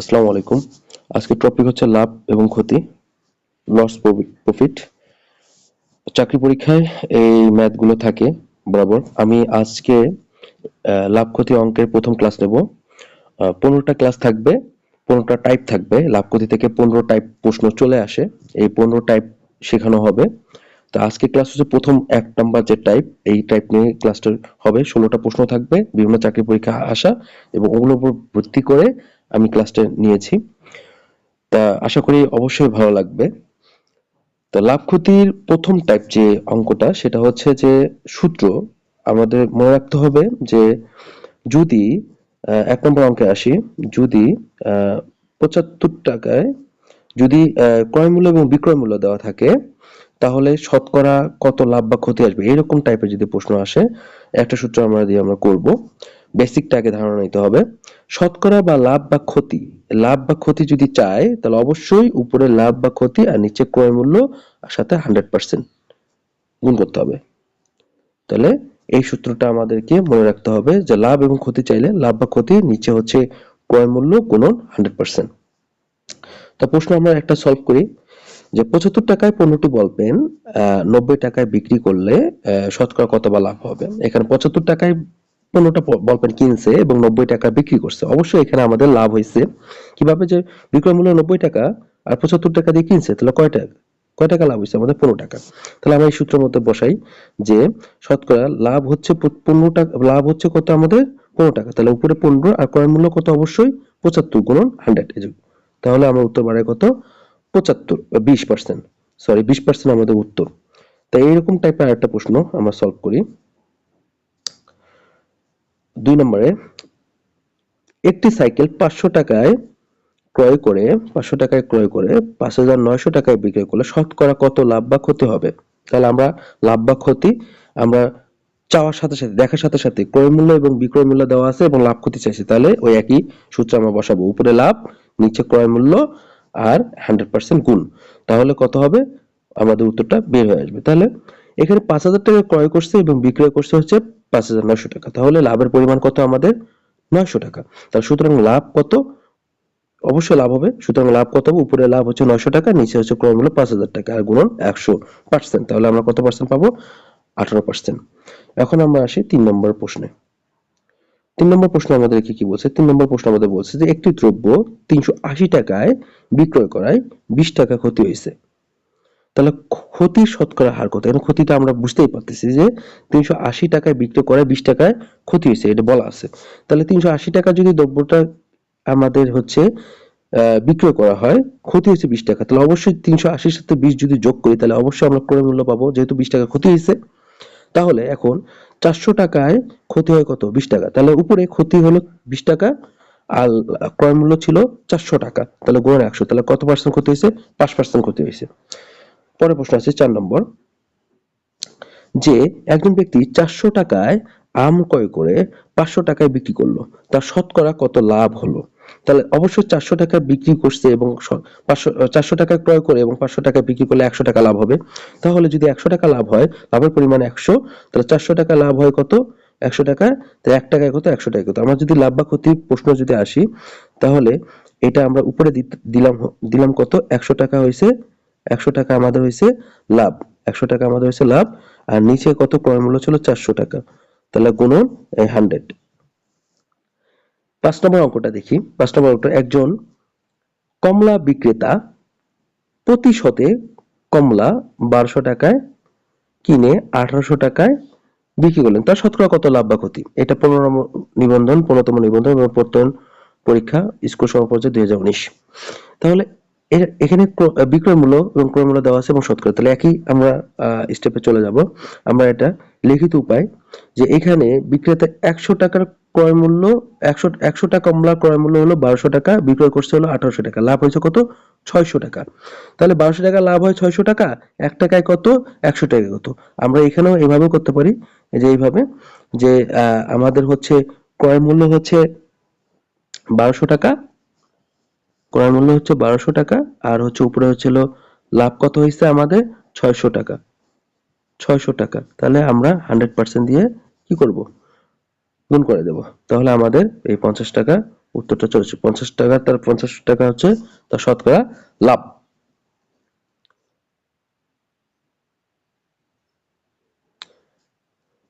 আসসালামু আলাইকুম। আজকে টপিক হচ্ছে লাভ এবং ক্ষতি লস প্রফিট চাকরি পরীক্ষায় এই ম্যাথগুলো থাকে, বরাবর। আমি আজকে লাভ ক্ষতি অঙ্কের প্রথম ক্লাস নেব। পনেরোটা ক্লাস থাকবে, পনেরোটা টাইপ থাকবে। লাভ ক্ষতি থেকে পনেরো টাইপ প্রশ্ন চলে আসে। এই পনেরো টাইপ শেখানো হবে। তো আজকে ক্লাস হচ্ছে প্রথম এক নাম্বার যে টাইপ এই টাইপ নিয়ে ক্লাসটা হবে। ষোলোটা প্রশ্ন থাকবে, বিভিন্ন চাকরি পরীক্ষা আসা এবং ওগুলোর উপর ভিত্তি করে আমি ক্লাসটা নিয়েছি। তা আশা করি অবশ্যই ভালো লাগবে। তো লাভ ক্ষতির প্রথম টাইপ যে অঙ্কটা, সেটা হচ্ছে যে সূত্র। আমাদের মনে রাখতে হবে যে যদি এক নম্বর অঙ্কে আসি, যদি পঁচাত্তর টাকায় যদি ক্রয় মূল্য এবং বিক্রয় মূল্য দেওয়া থাকে, তাহলে শতকরা কত লাভ বা ক্ষতি আসবে? এরকম টাইপের যদি প্রশ্ন আসে, একটা সূত্র আমরা দিয়ে আমরা করব। বেসিকটা আগে ধারণা নিতে হবে। শতকরা বা লাভ বা ক্ষতি। লাভ বা ক্ষতি যদি চায়, তাহলে অবশ্যই উপরে লাভ বা ক্ষতি আর নিচে ক্রয় মূল্য সাথে হান্ড্রেড পার্সেন্ট গুণ করতে হবে। তাহলে এই সূত্রটা আমাদেরকে মনে রাখতে হবে যে লাভ এবং ক্ষতি চাইলে লাভ বা ক্ষতি, নিচে হচ্ছে ক্রয় মূল্য গুণন হান্ড্রেড পার্সেন্ট তো প্রশ্ন আমরা একটা সলভ করি যে পঁচাত্তর টাকায় পণ্যটি বল পেন নব্বই টাকায় বিক্রি করলে শতকরা কত বা লাভ হবে? এখানে পঁচাত্তর টাকায় পণ্যটা বল পেন কিনছে এবং নব্বই টাকা বিক্রি করছে। অবশ্যই এখানে আমাদের লাভ হয়েছে। কীভাবে যে বিক্রয় মূল্য নব্বই টাকা আর পঁচাত্তর টাকা দিয়ে কিনছে, তাহলে কয় টাকা কয় টাকা লাভ হয়েছে আমাদের পনেরো টাকা? তাহলে আমরা এই সূত্রের মধ্যে বসাই যে শতকরা লাভ হচ্ছে পনেরো টাকা লাভ হচ্ছে কত আমাদের পনেরো টাকা। তাহলে উপরে পনেরো আর ক্রয় মূল্য কত? অবশ্যই পঁচাত্তর গুণন হান্ড্রেড তাহলে আমার উত্তর বাড়ায় কত? পঁচাত্তর বিশ পার্সেন্ট সরি বিশ পার্সেন্ট আমাদের উত্তর। তাই এইরকম টাইপের আরেকটা প্রশ্ন আমরা সলভ করি। দুই নম্বরে, একটি সাইকেল পাঁচশো টাকায় ক্রয় করে, পাঁচশো টাকায় ক্রয় করে, পাঁচ হাজার নয়শো টাকায় বিক্রি করলে শতকরা কত লাভ বা ক্ষতি হবে? তাহলে আমরা লাভ বা ক্ষতি, আমরা চাওয়ার সাথে সাথে, দেখার সাথে সাথে ক্রয় মূল্য এবং বিক্রয় মূল্য দেওয়া আছে এবং লাভ ক্ষতি চাইছে। তাহলে ওই একই সূত্র আমরা বসাবো। উপরে লাভ, নিচে ক্রয় মূল্য আর হান্ড্রেড পার্সেন্ট গুণ। তাহলে কত হবে? আমাদের উত্তরটা বের হয়ে আসবে। তাহলে এখানে পাঁচ হাজার টাকা ক্রয় করছে এবং বিক্রয় করছে হচ্ছে পাঁচ হাজার নয়শো টাকা। তাহলে লাভের পরিমাণ কত আমাদের? নয়শো টাকা। তাহলে সুতরাং লাভ কত? অবশ্যই লাভ হবে। সুতরাং লাভ কত হবে? উপরে লাভ হচ্ছে নয়শো টাকা, নিচে হচ্ছে ক্রয় মূল্য পাঁচ হাজার টাকা আর গুণন একশো পার্সেন্ট তাহলে আমরা কত পার্সেন্ট পাবো? আঠারো পার্সেন্ট এখন আমরা আসি তিন নম্বর প্রশ্নে। তিন নম্বর প্রশ্ন আমাদের কি কি বলছে? তিন নম্বর প্রশ্ন আমাদের বলছে যে একটি দ্রব্য তিনশো আশি টাকায় বিক্রয় করায় বিশ টাকা ক্ষতি হয়েছে। তাহলে ক্ষতির শতকরা হার কত? এখন ক্ষতিটা আমরা বুঝতেই পারতেছি যে তিনশো আশি টাকায় বিক্রি করে বিশ টাকায় ক্ষতি হয়েছে, এটা বলা আছে। তাহলে তিনশো আশি টাকা যদি দ্রব্যটা আমাদের হচ্ছে বিক্রয় করা হয়, ক্ষতি হয়েছে বিশ টাকা, তাহলে অবশ্যই তিনশো আশির সাথে বিশ যদি যোগ করি, তাহলে অবশ্যই আমরা ক্রয় মূল্য পাবো, যেহেতু বিশ টাকা ক্ষতি হয়েছে। তাহলে এখন চারশো টাকায় ক্ষতি হয় কত? বিশ টাকা। তাহলে উপরে ক্ষতি হলো বিশ টাকা, আর ক্রয় মূল্য ছিল চারশো টাকা, তাহলে গুণন একশো, তাহলে কত পার্সেন্ট ক্ষতি হয়েছে? পাঁচ পার্সেন্ট ক্ষতি হয়েছে। পরের প্রশ্ন আছে চার নম্বর, যে একজন ব্যক্তি চারশো টাকায় আম ক্রয় করে পাঁচশো টাকায় বিক্রি করল, তার শতকরা কত লাভ হলো? তাহলে অবশ্যই চারশো টাকা বিক্রি করছে এবং চারশো টাকায় ক্রয় করে এবং পাঁচশো টাকা বিক্রি করলে একশো টাকা লাভ হবে। তাহলে যদি একশো টাকা লাভ হয় লাভের পরিমাণ একশো, তাহলে চারশো টাকা লাভ হয় কত? একশো টাকা তাহলে এক টাকায় কত? একশো টাকায় কত? আমরা যদি লাভ বা ক্ষতি প্রশ্ন যদি আসি, তাহলে এটা আমরা উপরে দিলাম দিলাম কত? একশো টাকা হয়েছে একশো টাকা আমাদের হয়েছে লাভ, একশো টাকা আমাদের হয়েছে লাভ, আর নিচে কত ক্রয় মূল্য ছিল? চারশো টাকা। তাহলে গুণন হান্ড্রেড পাঁচ নম্বর অঙ্কটা দেখি। পাঁচ নম্বর অঙ্কটা, একজন কমলা বিক্রেতা প্রতি শতে কমলা বারোশো টাকায় কিনে আঠারোশো টাকায় বিক্রি করলেন। তার শতকরা কত লাভ বা ক্ষতি? এটা পনেরো নিবন্ধন, পনেরোতম নিবন্ধন এবং প্রত্যয়ন পরীক্ষা, স্কুল সমপর্যায় দুই হাজার উনিশ। তাহলে এখানে ক্র- বিক্রয় মূল্য এবং ক্রয় মূল্য দেওয়া আছে এবং শতকরা তাহলে একই আমরা স্টেপে চলে যাব। আমরা এটা লিখিত উপায় যে এখানে বিক্রেতা একশো টাকার ক্রয় মূল্য, একশো একশো টাকা কমলা ক্রয় মূল্য হলো বারোশো টাকা, বিক্রয় করছে হলো আঠারোশো টাকা। লাভ হয়েছে কত? ছয়শো টাকা। তাহলে বারোশো টাকা লাভ হয় ছয়শো টাকা, এক টাকায় কত? একশো টাকায় কত? আমরা এখানেও এভাবে করতে পারি। যে এইভাবে যে আমাদের হচ্ছে ক্রয় মূল্য হচ্ছে বারোশো টাকা ক্রয় মূল্য হচ্ছে বারোশো টাকা, আর হচ্ছে উপরে হচ্ছিল লাভ কত হয়েছে আমাদের? ছয়শো টাকা। ছয়শো টাকা। তাহলে আমরা হান্ড্রেড পার্সেন্ট দিয়ে কি করব? গুণ করে দেব। তাহলে আমাদের এই পঞ্চাশ টাকা উত্তরটা চলে আসছে পঞ্চাশ টাকা, তার পঞ্চাশ টাকা হচ্ছে তার শতকরা লাভ।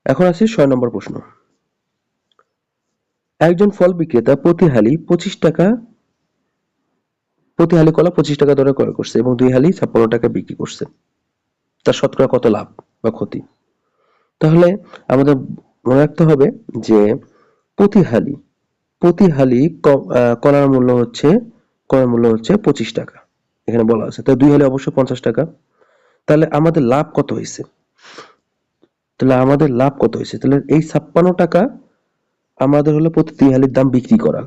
এখন আসি ছয় নম্বর প্রশ্ন। একজন ফল বিক্রেতা প্রতি হালি পঁচিশ টাকা প্রতি হালি কলা পঁচিশ টাকা দরে ক্রয় করছে এবং দুই হালি ছাপ্পান্ন টাকা বিক্রি করছে। তার শতকরা কত লাভ বা ক্ষতি? তাহলে আমাদের মনে রাখতে হবে যে প্রতি হালি প্রতি হালি কলার মূল্য হচ্ছে, কলার মূল্য হচ্ছে পঁচিশ টাকা। এখানে বলা আছে। তো দুই হালি অবশ্যই পঞ্চাশ টাকা। তাহলে আমাদের লাভ কত হয়েছে? তাহলে আমাদের লাভ কত হয়েছে? তাহলে এই ছাপ্পান্ন টাকা আমাদের হলো প্রতি দুই হালির দাম বিক্রি করা।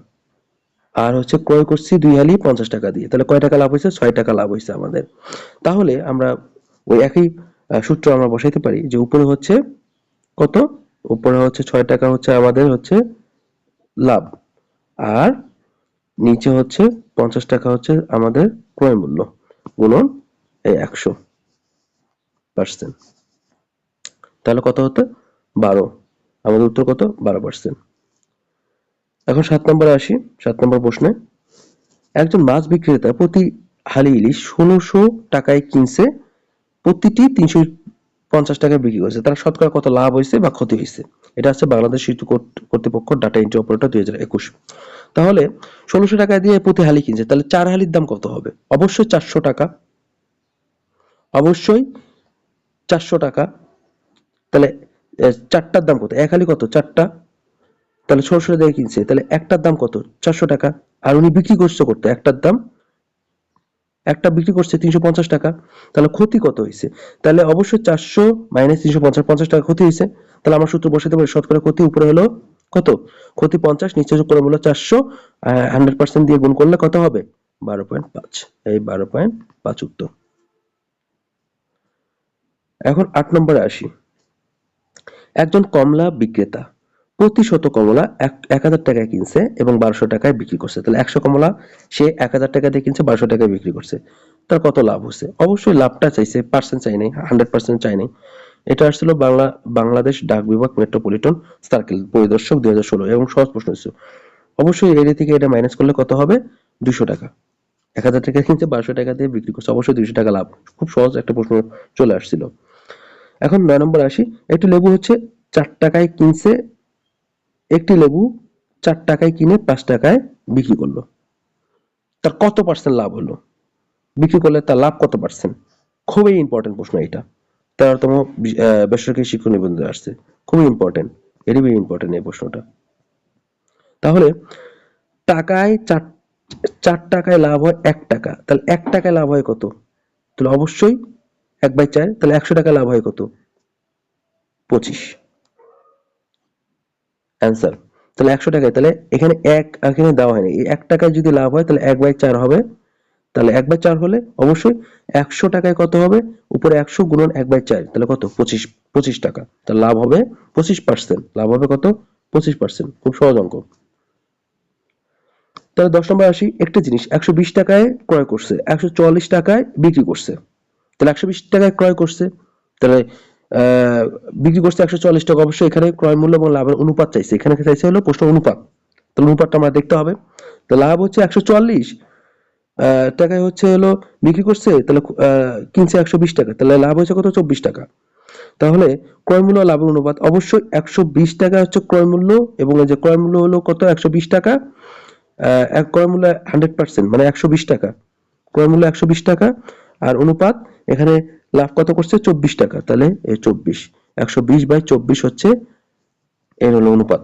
আর হচ্ছে ক্রয় করছি দুই হালি পঞ্চাশ টাকা দিয়ে। তাহলে কয় টাকা লাভ হয়েছে? ছয় টাকা লাভ হয়েছে আমাদের। তাহলে আমরা ওই একই সূত্র আমরা বসাইতে পারি যে উপরে হচ্ছে কত? উপরে হচ্ছে ছয় টাকা হচ্ছে আমাদের হচ্ছে লাভ। আর নিচে হচ্ছে পঞ্চাশ টাকা হচ্ছে আমাদের ক্রয় মূল্য গুণন এই একশো পার্সেন্ট তাহলে কত হতো? বারো। আমাদের উত্তর কত? বারো পার্সেন্ট এখন সাত নম্বরে আসি, সাত নম্বর প্রশ্নে। একজন মাছ বিক্রেতা প্রতি হালি ইলিশ ষোলোশো টাকায় কিনছে, প্রতিটি তিনশো পঞ্চাশ টাকায় বিক্রি করেছে। তার শতকরা কত লাভ হয়েছে বা ক্ষতি হয়েছে? এটা হচ্ছে বাংলাদেশ কর্ত- কর্তৃপক্ষ ডাটা এন্ট্রি অপারেটর দুই হাজার একুশ। তাহলে ষোলোশো টাকা দিয়ে প্রতি হালি কিনছে, তাহলে চার হালির দাম কত হবে? অবশ্যই চারশো টাকা। অবশ্যই চারশো টাকা। তাহলে চারটার দাম কত? এক হালি কত? চারটা। তাহলে ষোলোশো দিয়ে কিনছে। তাহলে একটার দাম কত? চারশো টাকা। আর উনি বিক্রি করছে করতে? একটার দাম? একটা বিক্রি করছে তিনশো পঞ্চাশ টাকা। তাহলে ক্ষতি কত হয়েছে? তাহলে অবশ্যই চারশো মাইনাস তিনশো পঞ্চাশ পঞ্চাশ টাকা ক্ষতি হয়েছে। তাহলে আমার সূত্র বসাতে পারি, শতকরা ক্ষতি উপরে হলো কত? ক্ষতি পঞ্চাশ, নিচে যোগ করে হলো চারশো হান্ড্রেড পার্সেন্ট দিয়ে গুণ করলে কত হবে? বারো পয়েন্ট পাঁচ। এই বারো পয়েন্ট পাঁচ উত্তর। এখন আট নম্বরে আসি। একজন কমলা বিক্রেতা প্রতি শত কমলা এক হাজার টাকায় কিনছে এবং বারোশো টাকায় বিক্রি করছে। তাহলে একশো কমলা সে এক হাজার টাকা দিয়ে কিনছে, বারোশো টাকায় বিক্রি করছে। তার কত লাভ হচ্ছে অবশ্যই লাভটা চাইছে পার্সেন্ট চাই নাই হান্ড্রেড পার্সেন্ট চাই নাই। এটা আসছিল বাংলা, বাংলাদেশ ডাক বিভাগ মেট্রোপলিটন সার্কেল পরিদর্শক দুই হাজার ষোলো এবং সহজ প্রশ্ন ছিল অবশ্যই এরিয়া থেকে এটা মাইনাস করলে কত হবে? দুশো টাকা। এক হাজার টাকা কিনছে, বারোশো টাকা দিয়ে বিক্রি করছে, অবশ্যই দুইশো টাকা লাভ। খুব সহজ একটা প্রশ্ন চলে আসছিল। এখন নয় নম্বর আসি, একটি লেবু হচ্ছে চার টাকায় কিনছে একটি লেবু চার টাকায় কিনে পাঁচ টাকায় বিক্রি করল। তার কত পার্সেন্ট লাভ হলো? বিক্রি করলে তার লাভ কত পার্সেন্ট খুবই ইম্পর্টেন্ট প্রশ্ন এটা। তেরোতম বেসরকারি শিক্ষক নিবন্ধে আসছে। খুবই ইম্পর্টেন্ট এটি ভেরি ইম্পর্টেন্ট এই প্রশ্নটা। তাহলে টাকায় চার চার টাকায় লাভ হয় এক টাকা। তাহলে এক টাকায় লাভ হয় কত? তাহলে অবশ্যই এক বাই চার, তাহলে একশো টাকা লাভ হয় কত? পঁচিশ। অ্যান্সার তাহলে একশো টাকায়, তাহলে এখানে এক এখানে দেওয়া হয়নি। এক টাকায় যদি লাভ হয়, তাহলে এক বাই চার হবে। তাহলে এক বাই চার হলে অবশ্যই একশো টাকায় কত হবে? উপরে একশো গুণন এক বাই চার, তাহলে কত? পঁচিশ পঁচিশ টাকা। তাহলে লাভ হবে পঁচিশ পার্সেন্ট লাভ হবে কত? পঁচিশ পার্সেন্ট খুব সহজ অঙ্ক। তাহলে দশ নম্বর আসি, একটা জিনিস, একশো বিশ টাকায় ক্রয় করছে, একশো চুয়াল্লিশ টাকায় বিক্রি করছে। তাহলে একশো বিশ টাকায় ক্রয় করছে। তাহলে বিক্রি করছে একশো চল্লিশ টাকা। অবশ্যই এখানে ক্রয় মূল্য এবং লাভের অনুপাত চাইছে। এখানে চাইছে হলো প্রশ্ন অনুপাত। তাহলে অনুপাতটা আমরা দেখতে হবে। তো লাভ হচ্ছে একশো চুয়াল্লিশ টাকায় হচ্ছে হলো বিক্রি করছে, তাহলে কিনছে একশো বিশ টাকা। তাহলে লাভ হয়েছে কত? চব্বিশ টাকা। তাহলে ক্রয় মূল্য লাভের অনুপাত। অবশ্যই একশো বিশ টাকা হচ্ছে ক্রয় মূল্য এবং যে ক্রয় মূল্য হলো কত? একশো বিশ টাকা। এক ক্রয় মূল্য হান্ড্রেড পার্সেন্ট মানে একশো বিশ টাকা। ক্রয় মূল্য একশো বিশ টাকা। আর অনুপাত এখানে লাভ কত করছে? চব্বিশ টাকা। তাহলে চব্বিশ। একশো বিশ বাই চব্বিশ হচ্ছে, এর হলো অনুপাত।